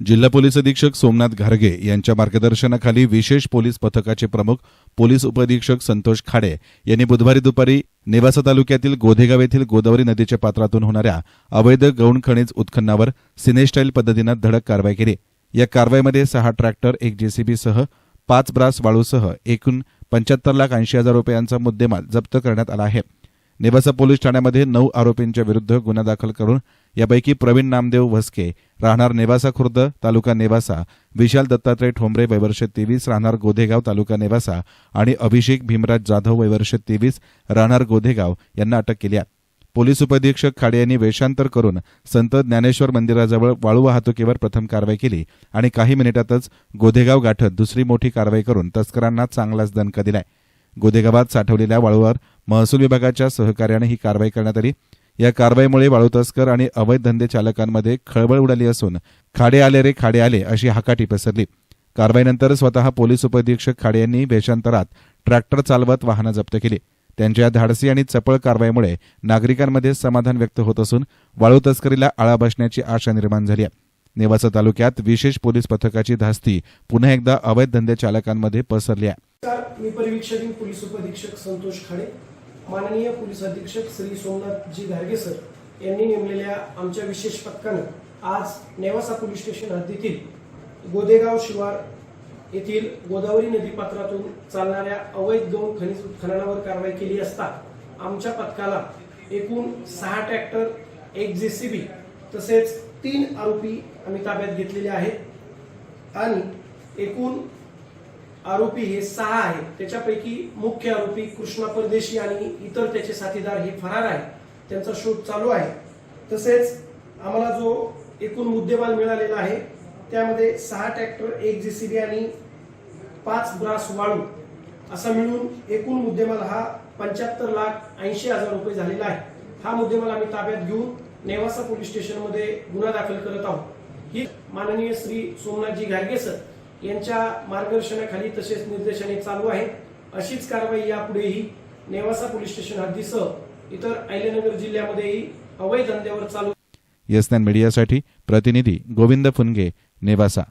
जिल्हा पोलीस अधीक्षक सोमनाथ घारगे यांच्या मार्गदर्शनाखाली विशेष पोलीस पथकाचे प्रमुख पोलीस उपअधीक्षक संतोष खाडे यांनी बुधवारी दुपारी नेवासा तालुक्यातील गोधेगाव येथील गोदावरी नदीच्या पात्रातून होणाऱ्या अवैध गौण खनिज उत्खननावर सिनेस्टाईल पद्धतीनं धडक कारवाई केली. या कारवाईमध्ये सहा ट्रॅक्टर एक जेसीबीसह पाच ब्रास वाळूसह एकूण पंच्याहत्तर लाख ऐंशी हजार रुपयांचा मुद्देमाल जप्त करण्यात आला आहे. नेवासा पोलीस ठाण्यामध्ये नऊ आरोपींच्या विरुद्ध गुन्हा दाखल करून यापैकी प्रवीण नामदेव वसके राहणार नेवासा खुर्द तालुका नेवासा विशाल दत्तात्रय ठोंबरे वैवर्ष तेवीस राहणार गोधेगाव तालुका नेवासा आणि अभिषेक भीमराज जाधव वैवर्ष तेवीस राहणार गोधेगाव यांना अटक केली आहे. पोलीस उपअधीक्षक खाडे यांनी वेषांतर करून संत ज्ञानेश्वर मंदिराजवळ वाळू वाहतुकीवर प्रथम कारवाई केली आणि काही मिनिटातच गोधेगाव गाठत दुसरी मोठी कारवाई करून तस्करांना चांगलाच दणका दिलाय. गोदेगाबाद साठवलेल्या वाळूवर महसूल विभागाच्या सहकार्याने ही कारवाई करण्यात आली. या कारवाईमुळे वाळू तस्कर आणि अवैध धंदे चालकांमध्ये खळबळ उडाली असून खाडे आले रे खाडे आले अशी हाकाटी पसरली. कारवाईनंतर स्वतः पोलीस उपअधीक्षक खाडे यांनी वेषांतरात ट्रॅक्टर चालवत वाहनं जप्त केली. त्यांच्या या धाडसी आणि चपळ कारवाईमुळे नागरिकांमध्ये समाधान व्यक्त होत असून वाळू तस्करीला आळा बसण्याची आशा निर्माण झाली आहे. नेवासा तालुक्यात विशेष पोलीस पथकाची धास्ती पुन्हा एकदा अवैध धंदे चालकांमध्ये पसरली आहे. मी परिवीक्षक पोलीस उपअधीक्षक संतोष खाडे. माननीय पोलीस अधीक्षक श्री सोमनाथजी घारगे सर यांनी नेमलेल्या आमच्या विशेष पथकानं आज नेवासा पोलीस स्टेशन हद्दीतील गोदेगाव शिवार येथील गोदावरी नदी पात्रातून चालणाऱ्या अवैध गौण खनिज उत्खननावर कारवाई केली असता आमच्या पथकाला एकूण सहा ट्रॅक्टर एक जेसीबी तसेच तीन आरोपी आम्ही ताब्यात घेतलेले आहेत. आणि एकूण आरोपी हे सहा आहेत. त्याच्यापैकी मुख्य आरोपी कृष्णा परदेशी आणि इतर त्याचे साथीदार हे फरार आहेत. त्यांचा शोध चालू आहे. तसेच आम्हाला जो एकूण मुद्देमाल मिळालेला आहे त्यामध्ये सहा ट्रॅक्टर एक जेसीबी आणि पाच ब्रास वाळू असा मिळून एकूण मुद्देमाल हा पंच्याहत्तर लाख ऐंशी हजार रुपये झालेला आहे. हा मुद्देमाल आम्ही ताब्यात घेऊन नेवासा पोलीस स्टेशनमध्ये गुन्हा दाखल करत आहोत. ही माननीय श्री सोमनाथजी घारगे सर यांच्या मार्गदर्शनाखाली तसेच निर्देशाने चालू आहे अशीच कारवाई यापुढेही नेवासा पोलीस स्टेशन हद्दीसह इतर अहिल्यानगर जिल्ह्यामध्येही अवैध धंद्यावर चालू यस्नॅन मीडियासाठी प्रतिनिधी गोविंद फुनगे नेवासा.